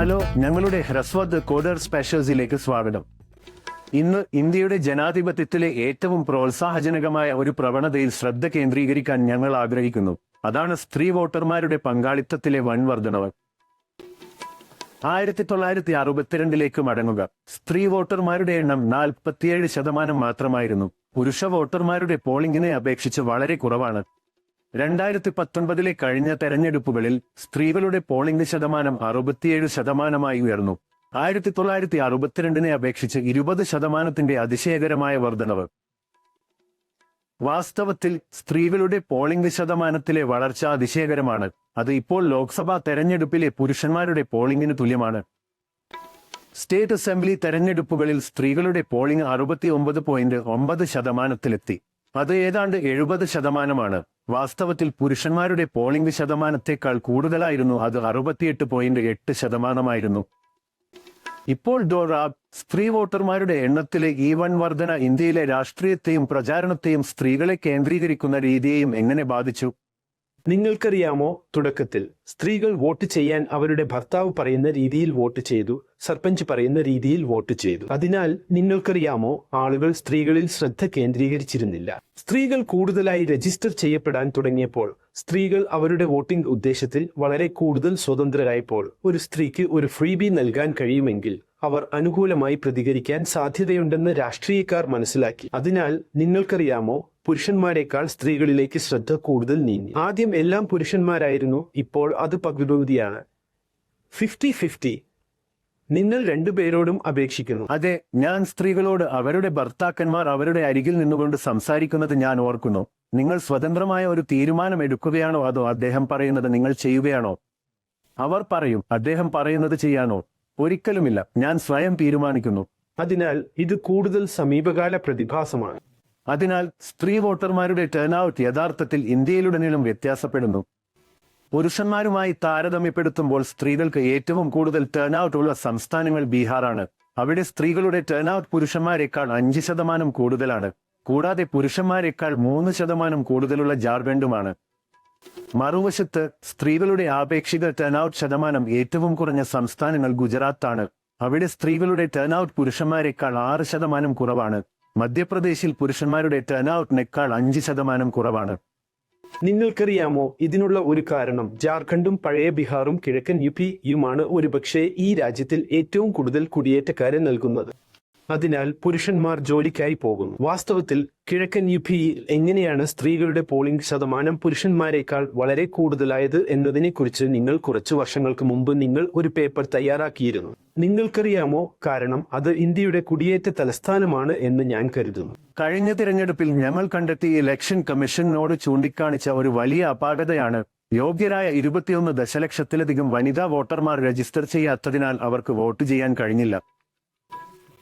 Hello ഞങ്ങളുടെ ഹ്രസ്വദ് കോഡർ സ്പെഷ്യൽസിലേക്ക് സ്വാഗതം. ഇന്ന് ഇന്ത്യയുടെ ജനാധിപത്യത്തിലെ ഏറ്റവും പ്രോത്സാഹജനകമായ ഒരു പ്രവണതയിൽ ശ്രദ്ധ കേന്ദ്രീകരിക്കാൻ ഞങ്ങൾ ആഗ്രഹിക്കുന്നു. അതാണ് സ്ത്രീ വോട്ടർമാരുടെ പങ്കാളിത്തത്തിലെ വൻ വർധനവ് ആയിരത്തി തൊള്ളായിരത്തി അറുപത്തിരണ്ടിലേക്ക് മടങ്ങുക. സ്ത്രീ വോട്ടർമാരുടെ എണ്ണം നാൽപ്പത്തിയേഴ് ശതമാനം മാത്രമായിരുന്നു. പുരുഷ വോട്ടർമാരുടെ പോളിംഗിനെ അപേക്ഷിച്ച് വളരെ കുറവാണ്. രണ്ടായിരത്തി പത്തൊൻപതിലെ കഴിഞ്ഞ തെരഞ്ഞെടുപ്പുകളിൽ സ്ത്രീകളുടെ പോളിംഗ് ശതമാനം അറുപത്തിയേഴ് ശതമാനമായി ഉയർന്നു. ആയിരത്തി തൊള്ളായിരത്തി അറുപത്തിരണ്ടിനെ അപേക്ഷിച്ച് ഇരുപത് ശതമാനത്തിന്റെ അതിശയകരമായ വർധനവ്. വാസ്തവത്തിൽ സ്ത്രീകളുടെ പോളിംഗ് ശതമാനത്തിലെ വളർച്ച അതിശയകരമാണ്. അത് ഇപ്പോൾ ലോക്സഭാ തെരഞ്ഞെടുപ്പിലെ പുരുഷന്മാരുടെ പോളിംഗിന് തുല്യമാണ്. സ്റ്റേറ്റ് അസംബ്ലി തെരഞ്ഞെടുപ്പുകളിൽ സ്ത്രീകളുടെ പോളിംഗ് അറുപത്തി ഒമ്പത് പോയിന്റ് ഒമ്പത് ശതമാനത്തിലെത്തി. അത് ഏതാണ്ട് എഴുപത് ശതമാനമാണ്. വാസ്തവത്തിൽ പുരുഷന്മാരുടെ പോളിംഗ് ശതമാനത്തെക്കാൾ കൂടുതലായിരുന്നു അത് അറുപത്തിയെട്ട് പോയിന്റ് എട്ട് ശതമാനമായിരുന്നു. ഇപ്പോൾ ഡോറാബ് സ്ത്രീ വോട്ടർമാരുടെ എണ്ണത്തിലെ ഈ വൺ വർധന ഇന്ത്യയിലെ രാഷ്ട്രീയത്തെയും പ്രചാരണത്തെയും സ്ത്രീകളെ കേന്ദ്രീകരിക്കുന്ന രീതിയെയും എങ്ങനെ ബാധിച്ചു? നിങ്ങൾക്കറിയാമോ തുടക്കത്തിൽ സ്ത്രീകൾ വോട്ട് ചെയ്യാൻ അവരുടെ ഭർത്താവ് പറയുന്ന രീതിയിൽ വോട്ട് ചെയ്തു സർപഞ്ച് പറയുന്ന രീതിയിൽ വോട്ട് ചെയ്തു. അതിനാൽ നിങ്ങൾക്കറിയാമോ ആളുകൾ സ്ത്രീകളിൽ ശ്രദ്ധ കേന്ദ്രീകരിച്ചിരുന്നില്ല. സ്ത്രീകൾ കൂടുതലായി രജിസ്റ്റർ ചെയ്യപ്പെടാൻ തുടങ്ങിയപ്പോൾ സ്ത്രീകൾ അവരുടെ വോട്ടിംഗ് ഉദ്ദേശത്തിൽ വളരെ കൂടുതൽ സ്വതന്ത്രരായപ്പോൾ ഒരു സ്ത്രീക്ക് ഒരു ഫ്രീബി നൽകാൻ കഴിയുമെങ്കിൽ അവർ അനുകൂലമായി പ്രതികരിക്കാൻ സാധ്യതയുണ്ടെന്ന് രാഷ്ട്രീയക്കാർ മനസ്സിലാക്കി. അതിനാൽ നിങ്ങൾക്കറിയാമോ പുരുഷന്മാരെക്കാൾ സ്ത്രീകളിലേക്ക് ശ്രദ്ധ കൂടുതൽ നീങ്ങി. ആദ്യം എല്ലാം പുരുഷന്മാരായിരുന്നു ഇപ്പോൾ അത് പകുതിയാണ്. Fifty fifty. നിങ്ങൾ രണ്ടുപേരോടും അപേക്ഷിക്കുന്നു. അതെ ഞാൻ സ്ത്രീകളോട് അവരുടെ ഭർത്താക്കന്മാർ അവരുടെ അരികിൽ നിന്നുകൊണ്ട് സംസാരിക്കുന്നത് ഞാൻ ഓർക്കുന്നു. നിങ്ങൾ സ്വതന്ത്രമായ ഒരു തീരുമാനം എടുക്കുകയാണോ അതോ അദ്ദേഹം പറയുന്നത് നിങ്ങൾ ചെയ്യുകയാണോ? അവർ പറയും അദ്ദേഹം പറയുന്നത് ചെയ്യാനോ? ഒരിക്കലുമില്ല ഞാൻ സ്വയം തീരുമാനിക്കുന്നു. അതിനാൽ ഇത് കൂടുതൽ സമീപകാല പ്രതിഭാസമാണ്. അതിനാൽ സ്ത്രീ വോട്ടർമാരുടെ ടേൺ ഔട്ട് യഥാർത്ഥത്തിൽ ഇന്ത്യയിലുടനീളം വ്യത്യാസപ്പെടുന്നു. പുരുഷന്മാരുമായി താരതമ്യപ്പെടുത്തുമ്പോൾ സ്ത്രീകൾക്ക് ഏറ്റവും കൂടുതൽ ടേൺ ഔട്ട് ഉള്ള സംസ്ഥാനങ്ങൾ ബീഹാറാണ്. അവിടെ സ്ത്രീകളുടെ ടേൺ ഔട്ട് പുരുഷന്മാരെക്കാൾ അഞ്ച് ശതമാനം കൂടുതലാണ്. കൂടാതെ പുരുഷന്മാരെക്കാൾ മൂന്ന് ശതമാനം കൂടുതലുള്ള ജാർഖണ്ഡുമാണ്. മറുവശത്ത് സ്ത്രീകളുടെ ആപേക്ഷിക ടേൺ ഔട്ട് ശതമാനം ഏറ്റവും കുറഞ്ഞ സംസ്ഥാനങ്ങൾ ഗുജറാത്താണ്. അവിടെ സ്ത്രീകളുടെ ടേൺ ഔട്ട് പുരുഷന്മാരെക്കാൾ ആറ് ശതമാനം കുറവാണ്. മധ്യപ്രദേശിൽ പുരുഷന്മാരുടെ ടേൺ ഔട്ടിനേക്കാൾ അഞ്ച് ശതമാനം കുറവാണ്. നിങ്ങൾക്കറിയാമോ? ഇതിനുള്ള ഒരു കാരണം ജാർഖണ്ഡും പഴയ ബീഹാറും കിഴക്കൻ യു പിയുമാണ് ഒരുപക്ഷെ ഈ രാജ്യത്തിൽ ഏറ്റവും കൂടുതൽ കുടിയേറ്റക്കാരെ നൽകുന്നത്. അതിനാൽ പുരുഷന്മാർ ജോലിക്കായി പോകുന്നു. വാസ്തവത്തിൽ കിഴക്കൻ യു പിയിൽ എങ്ങനെയാണ് സ്ത്രീകളുടെ പോളിംഗ് ശതമാനം പുരുഷന്മാരെക്കാൾ വളരെ കൂടുതലായത് എന്നതിനെക്കുറിച്ച് നിങ്ങൾ കുറച്ചു വർഷങ്ങൾക്ക് മുമ്പ് നിങ്ങൾ ഒരു പേപ്പർ തയ്യാറാക്കിയിരുന്നു. നിങ്ങൾക്കറിയാമോ? കാരണം അത് ഇന്ത്യയുടെ കുടിയേറ്റ തലസ്ഥാനമാണ് എന്ന് ഞാൻ കരുതുന്നു. കഴിഞ്ഞ തിരഞ്ഞെടുപ്പിൽ ഞങ്ങൾ കണ്ടെത്തിയ ഇലക്ഷൻ കമ്മീഷനോട് ചൂണ്ടിക്കാണിച്ച ഒരു വലിയ അപാകതയാണ് യോഗ്യരായ ഇരുപത്തിയൊന്ന് ദശലക്ഷത്തിലധികം വനിതാ വോട്ടർമാർ രജിസ്റ്റർ ചെയ്യാത്തതിനാൽ അവർക്ക് വോട്ട് ചെയ്യാൻ കഴിഞ്ഞില്ല.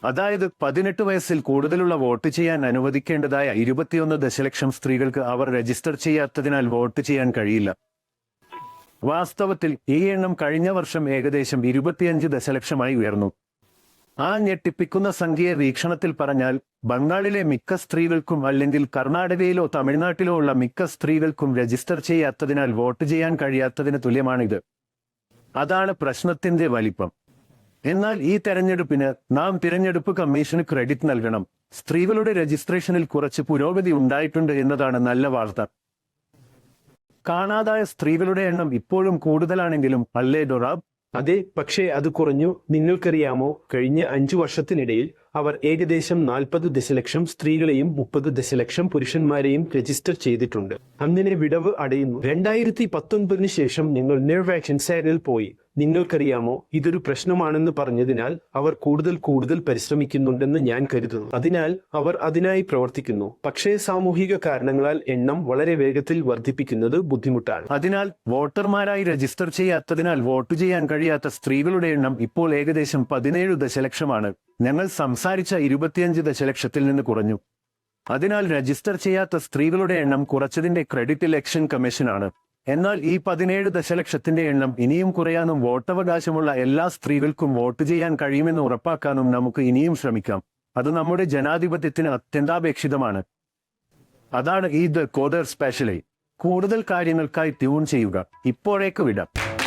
അതായത് പതിനെട്ട് വയസ്സിൽ കൂടുതലുള്ള വോട്ട് ചെയ്യാൻ അനുവദിക്കേണ്ടതായ ഇരുപത്തിയൊന്ന് ദശലക്ഷം സ്ത്രീകൾക്ക് അവർ രജിസ്റ്റർ ചെയ്യാത്തതിനാൽ വോട്ട് ചെയ്യാൻ കഴിയില്ല. വാസ്തവത്തിൽ ഈ എണ്ണം കഴിഞ്ഞ വർഷം ഏകദേശം ഇരുപത്തിയഞ്ച് ദശലക്ഷമായി ഉയർന്നു. ആ ഞെട്ടിപ്പിക്കുന്ന സംഖ്യയെ വീക്ഷണത്തിൽ പറഞ്ഞാൽ ബംഗാളിലെ മിക്ക സ്ത്രീകൾക്കും അല്ലെങ്കിൽ കർണാടകയിലോ തമിഴ്നാട്ടിലോ ഉള്ള മിക്ക സ്ത്രീകൾക്കും രജിസ്റ്റർ ചെയ്യാത്തതിനാൽ വോട്ട് ചെയ്യാൻ കഴിയാത്തതിന് തുല്യമാണിത്. അതാണ് പ്രശ്നത്തിന്റെ വലിപ്പം. എന്നാൽ ഈ തെരഞ്ഞെടുപ്പിന് നാം തിരഞ്ഞെടുപ്പ് കമ്മീഷന് ക്രെഡിറ്റ് നൽകണം. സ്ത്രീകളുടെ രജിസ്ട്രേഷനിൽ കുറച്ച് പുരോഗതി ഉണ്ടായിട്ടുണ്ട് എന്നതാണ് നല്ല വാർത്ത. കാണാതായ സ്ത്രീകളുടെ എണ്ണം ഇപ്പോഴും കൂടുതലാണെങ്കിലും അല്ലേ ഡൊറാബ്? അതെ പക്ഷേ അത് കുറഞ്ഞു. നിങ്ങൾക്കറിയാമോ കഴിഞ്ഞ അഞ്ചു വർഷത്തിനിടയിൽ അവർ ഏകദേശം നാൽപ്പത് ദശലക്ഷം സ്ത്രീകളെയും മുപ്പത് ദശലക്ഷം പുരുഷന്മാരെയും രജിസ്റ്റർ ചെയ്തിട്ടുണ്ട്. അങ്ങനെ വിടവ് അടയുന്നു. രണ്ടായിരത്തി പത്തൊൻപതിന് ശേഷം നിങ്ങൾ നിർവാക്ഷൻ സൈഡിൽ പോയി. നിങ്ങൾക്കറിയാമോ? ഇതൊരു പ്രശ്നമാണെന്ന് പറഞ്ഞതിനാൽ അവർ കൂടുതൽ കൂടുതൽ പരിശ്രമിക്കുന്നുണ്ടെന്ന് ഞാൻ കരുതുന്നു. അതിനാൽ അവർ അതിനായി പ്രവർത്തിക്കുന്നു. പക്ഷേ സാമൂഹിക കാരണങ്ങളാൽ എണ്ണം വളരെ വേഗത്തിൽ വർദ്ധിപ്പിക്കുന്നത് ബുദ്ധിമുട്ടാണ്. അതിനാൽ വോട്ടർമാരായി രജിസ്റ്റർ ചെയ്യാത്തതിനാൽ വോട്ട് ചെയ്യാൻ കഴിയാത്ത സ്ത്രീകളുടെ എണ്ണം ഇപ്പോൾ ഏകദേശം പതിനേഴ് ദശലക്ഷമാണ്. ഞങ്ങൾ സംസാരിച്ച ഇരുപത്തിയഞ്ച് ദശലക്ഷത്തിൽ നിന്ന് കുറഞ്ഞു. അതിനാൽ രജിസ്റ്റർ ചെയ്യാത്ത സ്ത്രീകളുടെ എണ്ണം കുറച്ചതിന്റെ ക്രെഡിറ്റ് ഇലക്ഷൻ കമ്മീഷനാണ്. എന്നാൽ ഈ പതിനേഴ് ദശലക്ഷത്തിന്റെ എണ്ണം ഇനിയും കുറയാനും വോട്ടവകാശമുള്ള എല്ലാ സ്ത്രീകൾക്കും വോട്ട് ചെയ്യാൻ കഴിയുമെന്ന് ഉറപ്പാക്കാനും നമുക്ക് ഇനിയും ശ്രമിക്കാം. അത് നമ്മുടെ ജനാധിപത്യത്തിന് അത്യന്താപേക്ഷിതമാണ്. അതാണ് ഈ ദ കോദർ സ്പെഷ്യലി കൂടുതൽ കാര്യങ്ങൾക്കായി ട്യൂൺ ചെയ്യുക. ഇപ്പോഴേക്ക് വിടാം.